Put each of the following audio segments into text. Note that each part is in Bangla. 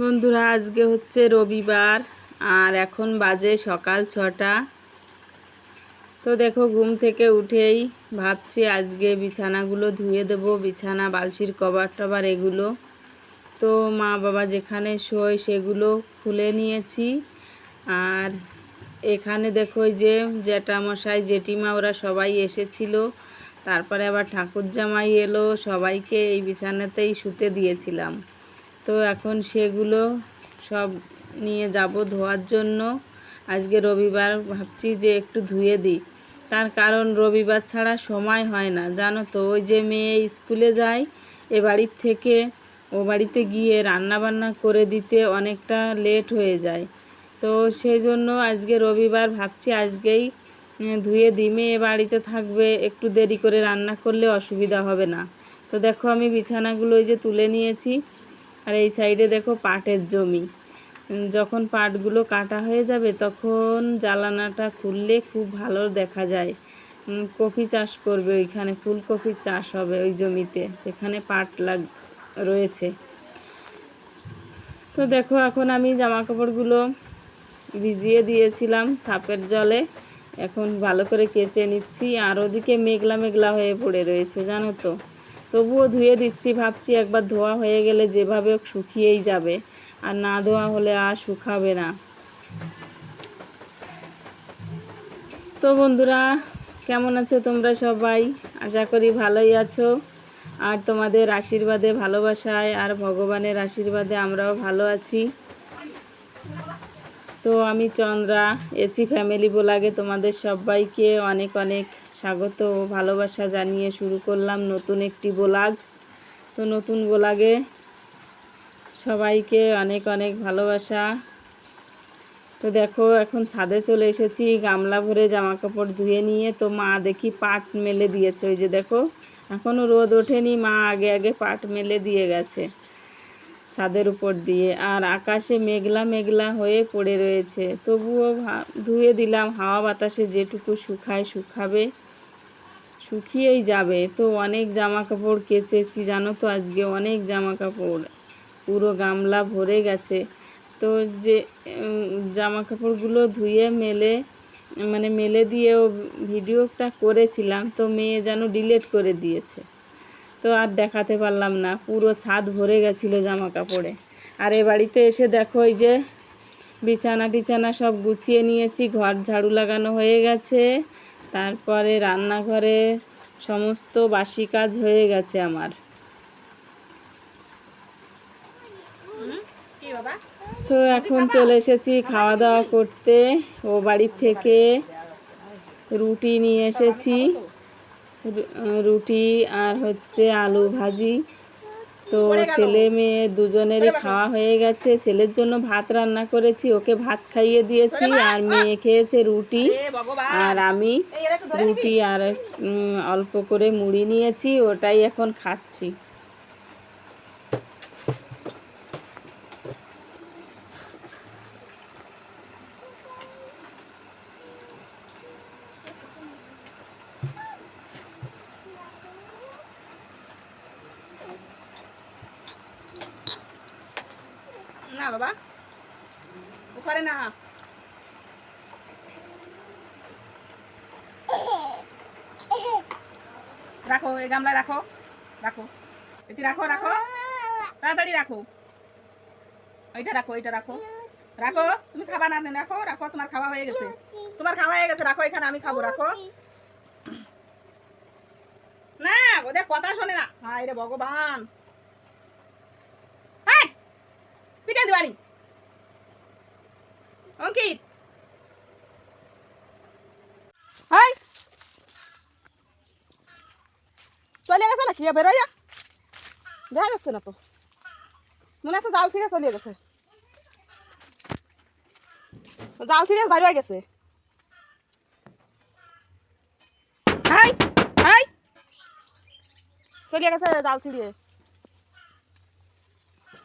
বন্ধুরা, আজকে হচ্ছে রবিবার আর এখন বাজে সকাল ছটা। তো দেখো, ঘুম থেকে উঠেই ভাবছি আজকে বিছানাগুলো ধুয়ে দেবো, বিছানা বালসির কভার টভার এগুলো। তো মা বাবা যেখানে শোয় সেগুলো খুলে নিয়েছি। আর এখানে দেখো যে জ্যাঠামশাই, জেঠিমা, ওরা সবাই এসেছিল। তারপরে আবার ঠাকুর জামাই এলো, সবাইকে এই বিছানাতেই শুতে দিয়েছিলাম। তো এখন সেগুলো সব নিয়ে যাব ধোয়ার জন্য। আজকে রবিবার ভাবছি যে একটু ধুয়ে দিই। তার কারণ রবিবার ছাড়া সময় হয় না, জানো তো? ওই যে মেয়ে স্কুলে যায়, এ বাড়ির থেকে ও বাড়িতে গিয়ে রান্না বান্না করে দিতে অনেকটা লেট হয়ে যায়। তো সেই জন্য আজকে রবিবার ভাবছি আজকেই ধুয়ে দিই। মেয়ে বাড়িতে থাকবে, একটু দেরি করে রান্না করলে অসুবিধা হবে না। তো দেখো আমি বিছানাগুলো ওই যে তুলে নিয়েছি। আর এই সাইডে দেখো পাটের জমি। যখন পাটগুলো কাটা হয়ে যাবে তখন জ্বালানাটা খুললে খুব ভালো দেখা যায়। কপি চাষ করবে ওইখানে ফুলকপির চাষ হবে ওই জমিতে, যেখানে পাট লাগ, রয়েছে। তো দেখো এখন আমি জামা কাপড়গুলো ভিজিয়ে দিয়েছিলাম ছাপের জলে। এখন ভালো করে কেচে নিচ্ছি আর ওদিকে মেঘলা মেঘলা হয়ে পড়ে রয়েছে, জানো তো। তবুও ধুয়ে দিচ্ছি, ভাবছি একবার ধোয়া হয়ে গেলে যেভাবে শুকিয়েই যাবে। আর না ধোয়া হলে আর শুকাবে না। তো বন্ধুরা, কেমন আছো তোমরা সবাই? আশা করি ভালোই আছো। আর তোমাদের আশীর্বাদে, ভালোবাসায় আর ভগবানের আশীর্বাদে আমরাও ভালো আছি। তো আমি চন্দ্রা, এচি ফ্যামিলি বোলাগে তোমাদের সবাইকে অনেক অনেক স্বাগত ও ভালোবাসা জানিয়ে শুরু করলাম নতুন একটি বোলাগ। তো নতুন বোলাগে সবাইকে অনেক অনেক ভালোবাসা। তো দেখো, এখন ছাদে চলে এসেছি, গামলা ভরে জামা কাপড় ধুয়ে নিয়ে তো মা দেখি পাট মেলে দিয়েছে। ওই যে দেখো এখনও রোদ ওঠেনি, মা আগে আগে পাট মেলে দিয়ে গেছে। ছাদের উপর দিয়ে। আর আকাশে মেঘলা মেঘলা হয়ে পড়ে রয়েছে। তবুও ধুয়ে দিলাম হাওয়া বাতাসে যেটুকু শুকায় শুকাবে, শুকিয়েই যাবে। তো অনেক জামা কাপড় কেচেছি, জানো তো আজকে অনেক জামা কাপড় পুরো গামলা ভরে গেছে। তো যে জামা কাপড়গুলো ধুয়ে মেলে মানে মেলে দিয়েও ভিডিওটা করেছিলাম, তো মেয়ে যেন ডিলিট করে দিয়েছে। তো আর দেখাতে পারলাম না। পুরো ছাদ ভরে গেছিল জামা কাপড়ে আর এ বাড়িতে এসে দেখো এই যে বিছানা টিছানা সব গুছিয়ে নিয়েছি, ঘর ঝাড়ু লাগানো হয়ে গেছে। তারপরে রান্নাঘরে সমস্ত বাসি কাজ হয়ে গেছে আমার। তো এখন চলে এসেছি খাওয়া দাওয়া করতে। ও বাড়ির থেকে রুটি নিয়ে এসেছি। রুটি আর হচ্ছে আলু ভাজি। তো ছেলে মেয়ে দুজনেরই খাওয়া হয়ে গেছে। ছেলের জন্য ভাত রান্না করেছি ওকে ভাত খাইয়ে দিয়েছি আর মেয়ে খেয়েছে রুটি আর আমি রুটি আর অল্প করে মুড়ি নিয়েছি ওটাই এখন খাচ্ছি। না, বাবা। ওখানে না। রাখো, এই গামলা রাখো। রাখো। এটি রাখো রাখো। তাড়াতাড়ি রাখো। ওইটা রাখো ওইটা রাখো। রাখো, তুমি খাবা না, রাখো রাখো, তোমার খাওয়া হয়ে গেছে। তোমার খাওয়া হয়ে গেছে, রাখো, এখানে আমি খাব, রাখো। না, ওদের কথা শোনে না। হায় রে ভগবান। পিঠে দিবানি অঙ্কিত হাই চলে গেছে না খেয়ে বেরোয় দেখা যাচ্ছে না তো মনে আছে জাল ছিঁড়ে চলে গেছে জাল ছিঁড়ে বাইরে হয়ে গেছে হাই হাই চলে গেছে জাল ছিঁড়িয়ে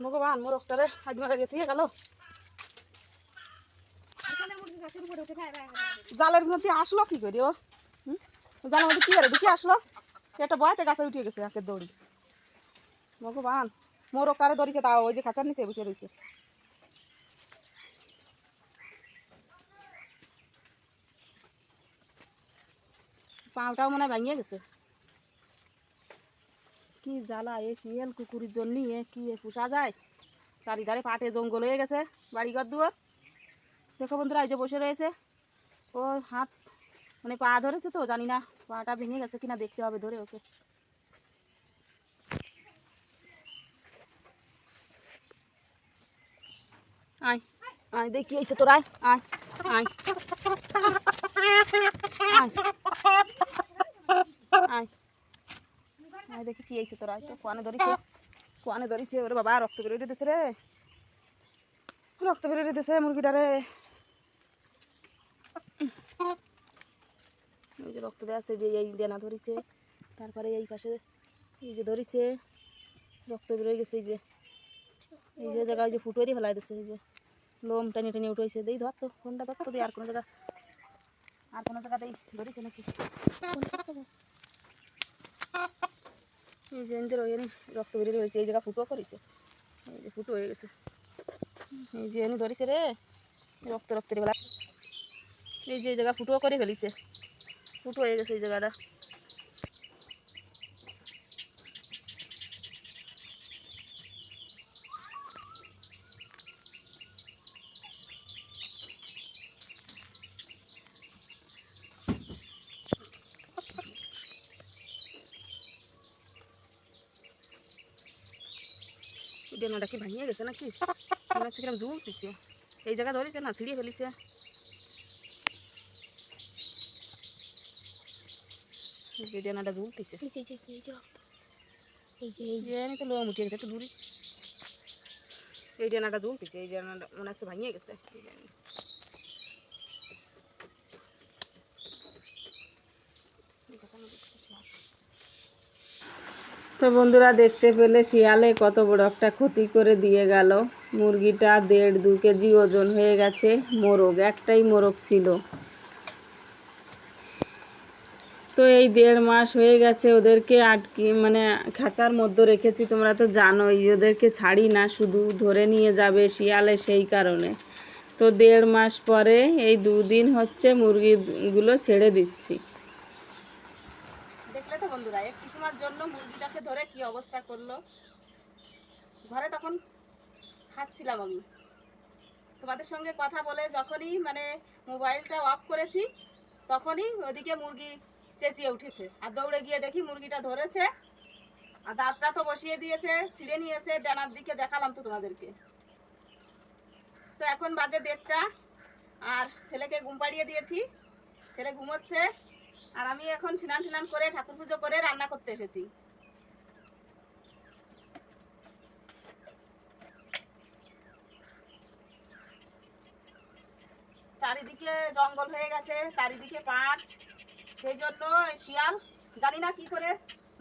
ভগবান, মোর অক্টারে আজ মারা গেছে গেল? জালের মধ্যে আসলো কি করি, ও? জালের মধ্যে কি করে ঢুকে আসলো? একটা বয়াতে গাছে উঠে গেছে একে দৌড়ি। ভগবান, মোর ওকারে ধরিছে, তাও ওই যে খাঁচার নিচে বসে রয়েছে পাউটাও মনে হয় ভাঙিয়ে গেছে। কি জ্বালা, এ শিয়াল কুকুরের জন্য, এ কি এ পোষা যায়? চারিধারে পাটে জঙ্গল হয়ে গেছে বাড়িঘর দুয়ার দেখো বন্ধুরা, এই যে বসে রয়েছে। ও হাত মানে পা ধরেছে তো, জানি না, পাটা ভেঙে গেছে কিনা, দেখতে হবে ধরে ওকে। দেখি এসে তোর আয় আয়। আয়। আয়। আয় দেখি কি আইছে তোর তো কোয়ানে ধরিছে কোয়ানে ধরিছে, ওরে বাবা, রক্ত বেরোয় দিতেছে রে। রক্ত বেরোয় দিতেছে মুরগিটারে ওই যে রক্ত দেওয়া আছে যে এই ডেনা ধরিছে, তারপরে এই পাশে এই যে ধরিছে, রক্ত বেরোয় গেছে, এই যে এই যে জায়গায় যে ফুটোরি ফেলাই দিছে, এই যে লোম টেনে টেনে উঠেছে দেই ধর তো, ফোনটা ধর তো আর কোনো জায়গা, আর কোনো জায়গাতেই ধরেছে নাকি? এই যে এনদের ওই রক্ত বেরিয়ে রয়েছে এই জায়গা ফুটো করেছে। এই যে ফুটো হয়ে গেছে। এই যে এনে ধরেছে রে, রক্ত, রক্তের বেলা। এই যে জায়গা ফুটো করে ফেলিছে। ফুটো হয়ে গেছে এই জায়গাটা। ডেনাটা কি ভাঙিয়ে গেছে নাকি? মনে হচ্ছে জুল দিছে এই জায়গা ধরেছে না ছিঁড়িয়ে ফেলিছে। এই যে ডেনাটা জুল দিছে। এই যে আমি তো লোম উঠে গেছে একটু দূরে। এই ডেনাটা জুল দিছে এই ডেনাটা মনে হচ্ছে ভাঙিয়ে গেছে। এই যে আমি- তো বন্ধুরা দেখতে পেলে শিয়ালে কত বড় একটা ক্ষতি করে দিয়ে গেল। মুরগিটা দেড় দু কেজি ওজন হয়ে গেছে, মোরগ, একটাই মোরগ ছিল। তো এই দেড় মাস হয়ে গেছে ওদেরকে আটকে মানে খাঁচার মধ্যে রেখেছি, তোমরা তো জানোই, ওদেরকে ছাড়ি না, শুধু ধরে নিয়ে যাবে শিয়ালে সেই কারণে। তো দেড় মাস পরে এই দুদিন হচ্ছে মুরগিগুলো ছেড়ে দিচ্ছি। দেখলে তো বন্ধুরা সময়ের জন্য মুরগিটাকে ধরে কি অবস্থা করল? ঘরে তখন খাচ্ছিলাম আমি। তোমাদের সঙ্গে কথা বলে যখনই মানে মোবাইলটা অফ করেছি, তখনই ওদিকে মুরগি চেঁচিয়ে উঠেছে। আর দৌড়ে গিয়ে দেখি মুরগিটা ধরেছে, আর দাঁতটা তো বসিয়ে দিয়েছে, ছিঁড়ে নিয়েছে। ডানার দিকে দেখালাম তো তোমাদেরকে। তো এখন বাজে দেড়টা, আর ছেলেকে ঘুম পাড়িয়ে দিয়েছি। ছেলে ঘুমোচ্ছে আর আমি এখন স্নান টান করে ঠাকুর পুজো করে রান্না করতে এসেছি। চারিদিকে জঙ্গল হয়ে গেছে, চারিদিকে পাট, সেই জন্য শিয়াল, জানি না কি করে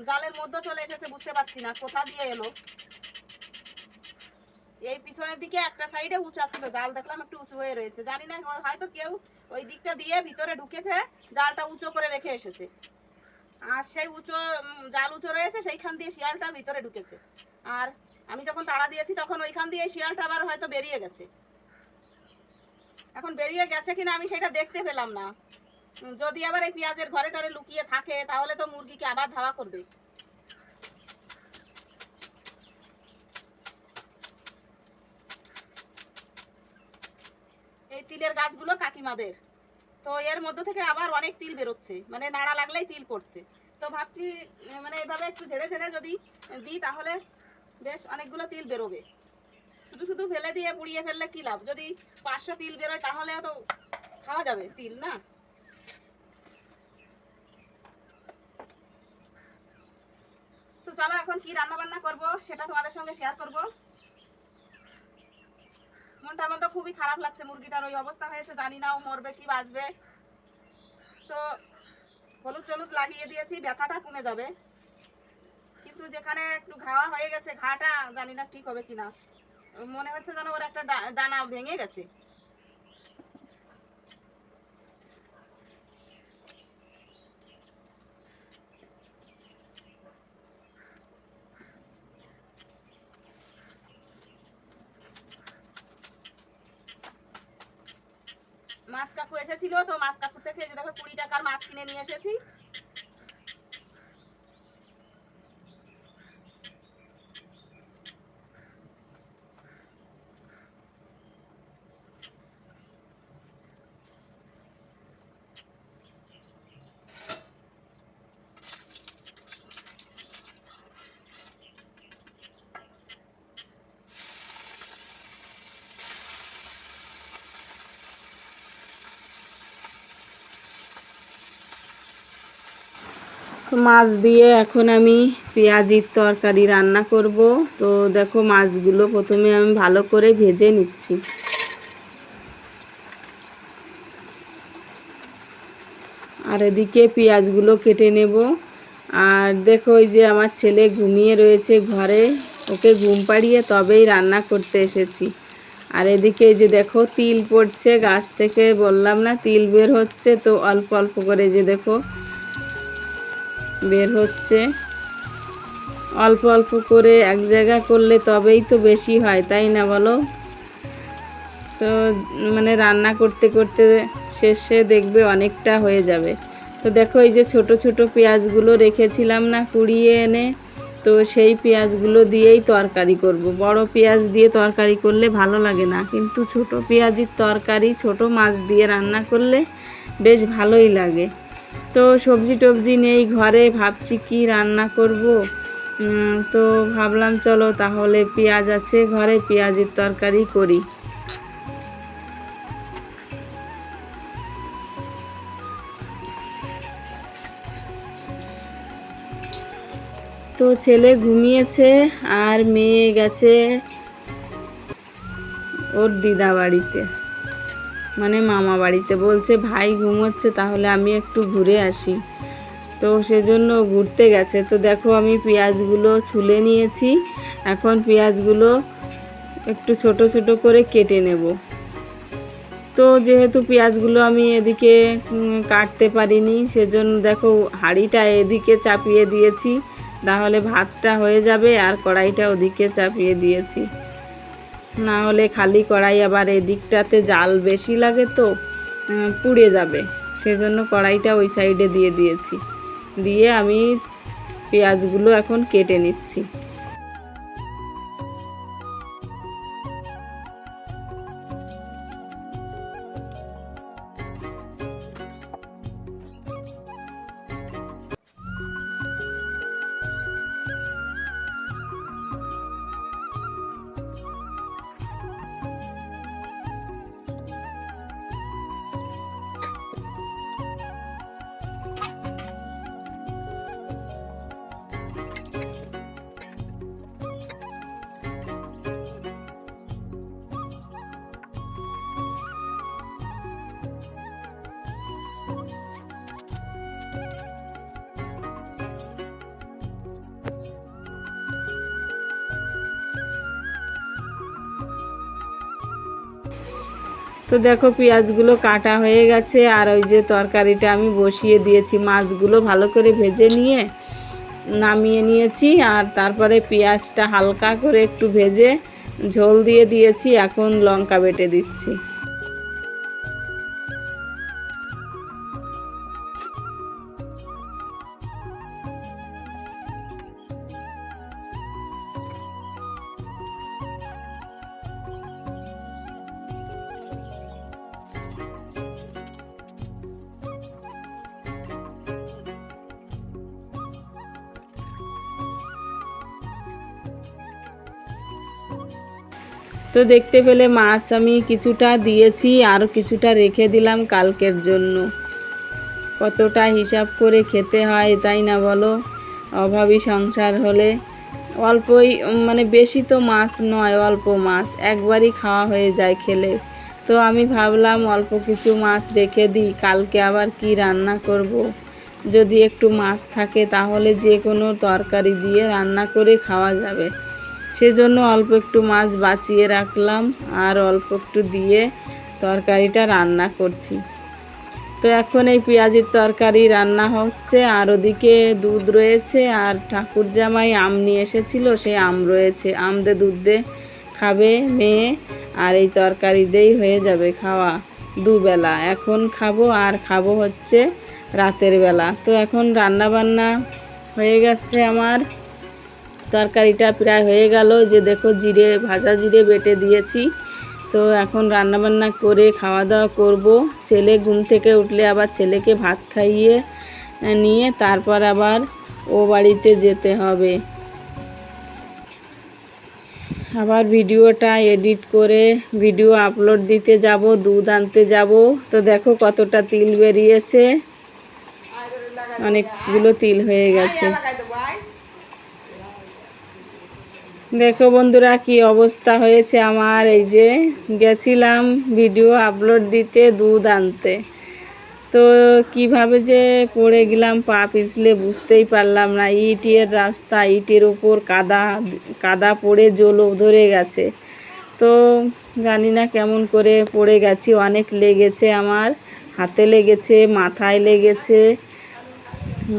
জালের মধ্যে চলে এসেছে, বুঝতে পারছি না, কোথা দিয়ে এলো? এই পিছনের দিকে একটা সাইডে উঁচা ছিল, জাল দেখলাম একটু উঁচু হয়ে রয়েছে, জানি না, হয়তো কেউ ওই দিকটা দিয়ে ভিতরে ঢুকেছে, জালটা উঁচু করে রেখে এসেছে। আর সেই উঁচু জাল উঁচু রয়েছে, সেইখান দিয়ে শিয়ালটা ভিতরে ঢুকেছে। আর আমি যখন তাড়া দিয়েছি, তখন ওইখান দিয়ে শিয়ালটা আবার হয়তো বেরিয়ে গেছে। এখন বেরিয়ে গেছে কিনা আমি সেটা দেখতে পেলাম না। যদি আবার এই পেঁয়াজের ঘরে টরে লুকিয়ে থাকে, তাহলে তো মুরগিকে আবার ধাওয়া করবে। তিলের গাছগুলো কাকিমাদের। তো এর মধ্য থেকে আবার অনেক তিল বেরোচ্ছে। মানে নাড়া লাগলেই তিল পড়ছে। তো ভাবছি মানে এভাবে একটু ঝেড়ে ঝেড়ে যদি দিই তাহলে বেশ অনেকগুলো তিল বেরোবে। শুধু শুধু ফেলে দিয়ে পুড়িয়ে ফেললে কি লাভ? যদি পাঁচশো তিল বেরোয় তাহলে তো খাওয়া যাবে তিল, না? তো চলো এখন কি রান্না বান্না করব সেটা তোমাদের সঙ্গে শেয়ার করব। মনটা আমার তো খুবই খারাপ লাগছে, মুরগিটার ওই অবস্থা হয়েছে, জানি না ও মরবে কি বাঁচবে। তো হলুদ টলুদ লাগিয়ে দিয়েছি, ব্যথাটা কমে যাবে। কিন্তু যেখানে একটু ঘাওয়া হয়ে গেছে, ঘাটা জানি না ঠিক হবে কিনা। মনে হচ্ছে যেন ওর একটা ডানা ভেঙে গেছে মাছ এসেছিল তো মাছ কাটতে থেকে যে দেখো কুড়ি টাকার মাছ কিনে নিয়ে এসেছি। মাছ দিয়ে এখন আমি পেঁয়াজির তরকারি রান্না করব। তো দেখো মাছগুলো প্রথমে আমি ভালো করে ভেজে নিচ্ছি। আর এদিকে পেঁয়াজগুলো কেটে নেব। আর দেখো ওই যে আমার ছেলে ঘুমিয়ে রয়েছে ঘরে। ওকে ঘুম পাড়িয়ে তবেই রান্না করতে এসেছি। আর এদিকে যে দেখো তিল পড়ছে, গাছ থেকে বললাম না, তিল বের হচ্ছে। তো অল্প অল্প করে যে দেখো বের হচ্ছে। অল্প অল্প করে এক জায়গা করলে তবেই তো বেশি হয়, তাই না বলো? তো মানে রান্না করতে করতে শেষে দেখবে অনেকটা হয়ে যাবে। তো দেখো এই যে ছোট ছোট পেঁয়াজগুলো রেখেছিলাম না কুড়িয়ে এনে, তো সেই পেঁয়াজগুলো দিয়েই তরকারি করব। বড় পেঁয়াজ দিয়ে তরকারি করলে ভালো লাগে না, কিন্তু ছোট পেঁয়াজির তরকারি, ছোট মাছ দিয়ে রান্না করলে বেশ ভালোই লাগে। তো সবজি টবজি নেই, ঘরে ভাবছি কি রান্না করব। তো ভাবলাম চলো তাহলে পেঁয়াজ আছে, ঘরে পেঁয়াজের তরকারি করি। তো ছেলে ঘুমিয়েছে আর মেয়ে গেছে ওর দিদা বাড়িতে। মানে মামা বাড়িতে বলছে, ভাই ঘুমোচ্ছে, তাহলে আমি একটু ঘুরে আসি। তো সেজন্য ঘুরতে গেছে। তো দেখো আমি পেঁয়াজগুলো ছুলে নিয়েছি। এখন পেঁয়াজগুলো একটু ছোট ছোট করে কেটে নেব। তো যেহেতু পেঁয়াজগুলো আমি এদিকে কাটতে পারিনি, সেজন্য দেখো হাঁড়িটা এদিকে চাপিয়ে দিয়েছি। তাহলে ভাতটা হয়ে যাবে আর কড়াইটা ওদিকে চাপিয়ে দিয়েছি। না হলে খালি কড়াই আবার এদিকটাতে জাল বেশি লাগে তো পুড়ে যাবে। সেজন্য কড়াইটা ওই সাইডে দিয়ে দিয়েছি। দিয়ে আমি পেঁয়াজগুলো এখন কেটে নিচ্ছি। তো দেখো পেঁয়াজগুলো কাটা হয়ে গেছে, আর ওই যে তরকারিটা আমি বসিয়ে দিয়েছি। মাছগুলো ভালো করে ভেজে নিয়ে নামিয়ে নিয়েছি, আর তারপরে পেঁয়াজটা হালকা করে একটু ভেজে ঝোল দিয়ে দিয়েছি, এখন লঙ্কা বেটে দিচ্ছি। তো দেখতে পেলে মাছ আমি কিছুটা দিয়েছি, আর কিছুটা রেখে দিলাম কালকের জন্য। কতটা হিসাব করে খেতে হয় তাই না বলো? অভাবী সংসার হলে অল্পই মানে বেশি তো মাছ নয়, অল্প মাছ। একবারই খাওয়া হয়ে যায় খেলে। তো আমি ভাবলাম অল্প কিছু মাছ রেখে দিই, কালকে আবার কি রান্না করব। যদি একটু মাছ থাকে তাহলে যে কোনো তরকারি দিয়ে রান্না করে খাওয়া যাবে। সেজন্য অল্প একটু মাছ বাঁচিয়ে রাখলাম আর অল্প একটু দিয়ে তরকারিটা রান্না করছি। তো এখন এই পেঁয়াজের তরকারি রান্না হচ্ছে, আর ওদিকে দুধ রয়েছে, আর ঠাকুর জামাই আম নিয়ে এসেছিল সেই আম রয়েছে। আম দে দুধ দে খাবে মেয়ে, আর এই তরকারি দিয়েই হয়ে যাবে খাওয়া দুবেলা। এখন খাব, আর খাব হচ্ছে রাতের বেলা। তো এখন রান্না বান্না হয়ে গেছে আমার। তরকারিটা প্রায় হয়ে গেল যে দেখো জিরে, ভাজা জিরে বেটে দিয়েছি। তো এখন রান্না বান্না করে খাওয়া দাওয়া করব। ছেলে ঘুম থেকে উঠলে আবার ছেলেকে ভাত খাইয়ে নিয়ে তারপর আবার ও বাড়িতে যেতে হবে। আবার ভিডিওটা এডিট করে ভিডিও আপলোড দিতে যাব, দুধ আনতে যাব। তো দেখো কতটা তিল বেরিয়েছে। অনেকগুলো তিল হয়ে গেছে। দেখো বন্ধুরা, কি অবস্থা হয়েছে আমার? এই যে গেছিলাম ভিডিও আপলোড দিতে দুধ আনতে। তো কীভাবে যে পড়ে গেলাম পা পিছলে বুঝতেই পারলাম না। ইটের রাস্তা, ইটের ওপর কাদা কাদা পড়ে জলো ধরে গেছে। তো জানি না কেমন করে পড়ে গেছি, অনেক লেগেছে আমার। হাতে লেগেছে, মাথায় লেগেছে।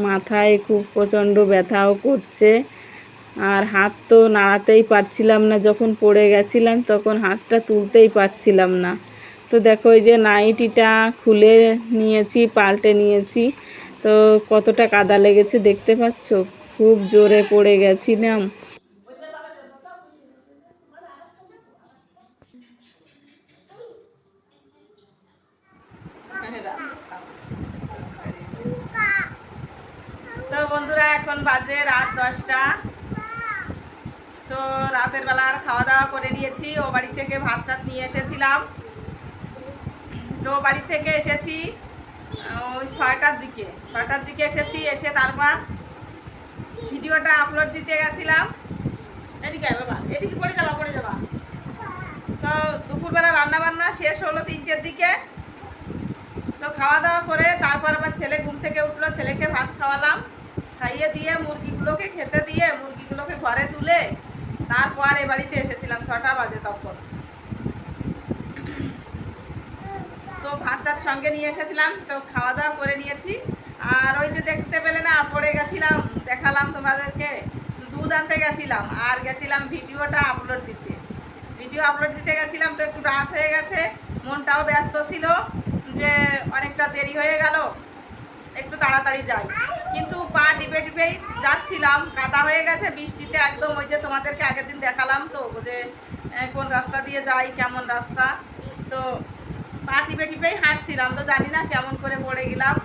মাথায় খুব প্রচণ্ড ব্যথাও করছে। আর হাত তো নাড়াতেই পারছিলাম না, যখন পড়ে গেছিলাম তখন হাতটা তুলতেই পারছিলাম না। তো দেখো এই যে নাইটিটা খুলে নিয়েছি, পাল্টে নিয়েছি, তো কতটা কাদা লেগেছে দেখতে পাচ্ছ? খুব জোরে পড়ে গেছিলাম। তো বন্ধুরা, এখন বাজে রাত দশটা। তো রাতের বেলা আর খাওয়া দাওয়া করে নিয়েছি। ও বাড়ি থেকে ভাত টাত নিয়ে এসেছিলাম। তো বাড়ি থেকে এসেছি ওই ছয়টার দিকে। ছয়টার দিকে এসেছি, এসে তারপর ভিডিওটা আপলোড দিতে গেছিলাম। এদিকে বাবা, এদিকে করে যাবা করে যাবা। তো দুপুরবেলা রান্না বান্না শেষ হলো তিনটের দিকে। তো খাওয়া দাওয়া করে তারপর আবার ছেলে ঘুম থেকে উঠল, ছেলেকে ভাত খাওয়ালাম। খাইয়ে দিয়ে মুরগিগুলোকে খেতে দিয়ে মুরগিগুলোকে ঘরে তুলে তারপর এ বাড়িতে এসেছিলাম, ছটা বাজে তখন। তো ভাতটার সঙ্গে নিয়ে এসেছিলাম, তো খাওয়া দাওয়া করে নিয়েছি। আর ওই যে দেখতে পেলে না, পড়ে গেছিলাম, দেখালাম তোমাদেরকে। দুধ আনতে গেছিলাম, আর গেছিলাম ভিডিওটা আপলোড দিতে। ভিডিও আপলোড দিতে গেছিলাম তো একটু রাত হয়ে গেছে, মনটাও ব্যস্ত ছিল যে অনেকটা দেরি হয়ে গেল, একটু তাড়াতাড়ি যাই। কিন্তু পা টিপে টিপেই যাচ্ছিলাম, কাদা হয়ে গেছে, বৃষ্টিতে একদম ওই যে তোমাদেরকে আগের দিন দেখালাম তো যে কোন রাস্তা দিয়ে যাই, কেমন রাস্তা। তো পা টিপে টিপেই হাঁটছিলাম, তো জানি না কেমন করে পড়ে গেলাম।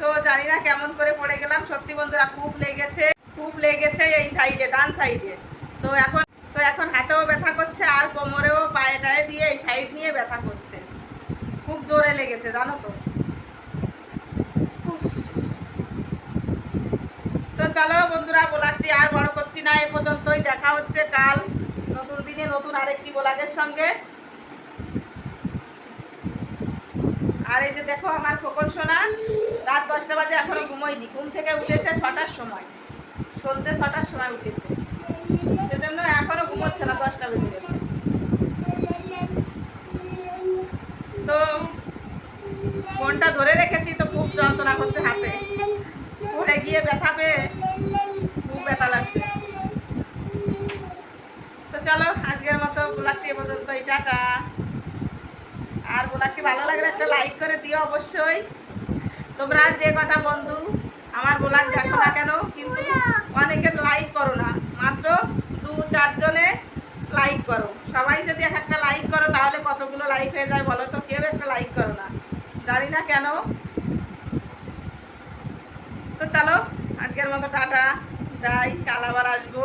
তো জানি না কেমন করে পড়ে গেলাম, সত্যি বন্ধুরা খুব লেগেছে খুব লেগেছে এই সাইডে, ডান সাইডে। তো এখন তো এখন হাতেও ব্যথা করছে, আর কোমরেও পায়ে টায়ে দিয়ে এই সাইড নিয়ে ব্যথা করছে। খুব জোরে লেগেছে, জানো তো উফ। তো চলো বন্ধুরা ব্লগটি আর বড় করছি না, এ পর্যন্তই দেখা হচ্ছে কাল নতুন দিনে নতুন আরেকটি ব্লগের সঙ্গে। আর এই যে দেখো আমার খোকন সোনা, রাত দশটা বাজে এখনও ঘুমোয়নি, ঘুম থেকে উঠেছে ছটার সময়, সন্ধ্যে ছটার সময় উঠেছে। সেজন্য এখনও ঘুমোচ্ছে না, দশটা বেজে গেছে। তো ফোনটা ধরে রেখেছি, তো খুব যন্ত্রণা করছে হাতে। পড়ে গিয়ে ব্যথা পেয়ে খুব ব্যথা লাগছে। তো চলো, আজকের মতো ব্লগটি এ পর্যন্ত টাটা। আর ব্লগটি ভালো লাগলে একটা লাইক করে দিও অবশ্যই। তোমরা যে কটা বন্ধু আমার ব্লগ দেখো না কেন, কিন্তু অনেকে লাইক করো না। মাত্র দু চারজনে লাইক করো। সবাই যদি এক একটা লাইক করো, তাহলে কতগুলো লাইক হয়ে যায় বলো তো? কেউ একটা লাইক করো না। জানি না কেন তো চলো আজকের মতো টাটা। যাই কাল আবার আসব।